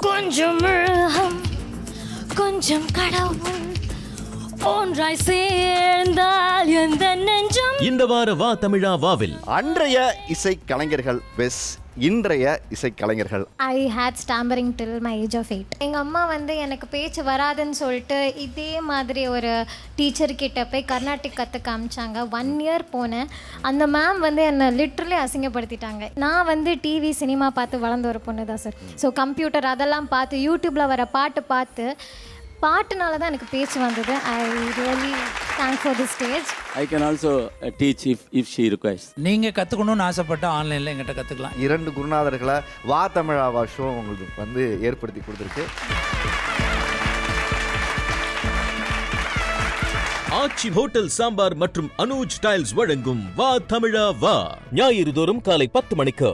கொஞ்சம் மிருகம் கொஞ்சம் கடவுள் ஒன்றாய் சேர்ந்தால் எந்த நெஞ்சம் இந்த வார வா தமிழா வாவில். அன்றைய இசை கலைஞர்கள் பெஸ் இன்றைய இசை கலைஞர்கள். I hate stammering till my age of eight எங்கள் அம்மா வந்து எனக்கு பேச்சு வராதுன்னு சொல்லிட்டு இதே மாதிரி ஒரு டீச்சர் கிட்ட போய் கர்நாடிக் கற்று காமிச்சாங்க ஒன் இயர் போனேன். அந்த மேம் வந்து என்னை லிட்ரலி அசிங்கப்படுத்திட்டாங்க. நான் வந்து டிவி சினிமா பார்த்து வளர்ந்த ஒரு பொண்ணு தான் சார் ஸோ கம்ப்யூட்டர் அதெல்லாம் பார்த்து யூடியூப்பில் வர பாட்டு பார்த்து பாட்டுனால தான் எனக்கு பேச்சு வந்தது. I really thank for the stage I can also uh, teach if, if she requires. நீங்க கத்துக்கணும்னு ஆசைப்பட்டா ஆன்லைன்ல எங்கிட்ட கத்துக்கலாம். இரண்டு குருநாதர்களை வா தமிழாவா ஷோ உங்களுக்கு வந்து ஏற்படுத்தி கொடுத்துருக்கு. ஆச்சி ஹோட்டல் சாம்பார் மற்றும் அனுஜ் டைல்ஸ் வழங்கும் வா தமிழா வா ஞாயிறு தோறும் காலை பத்து மணிக்கு.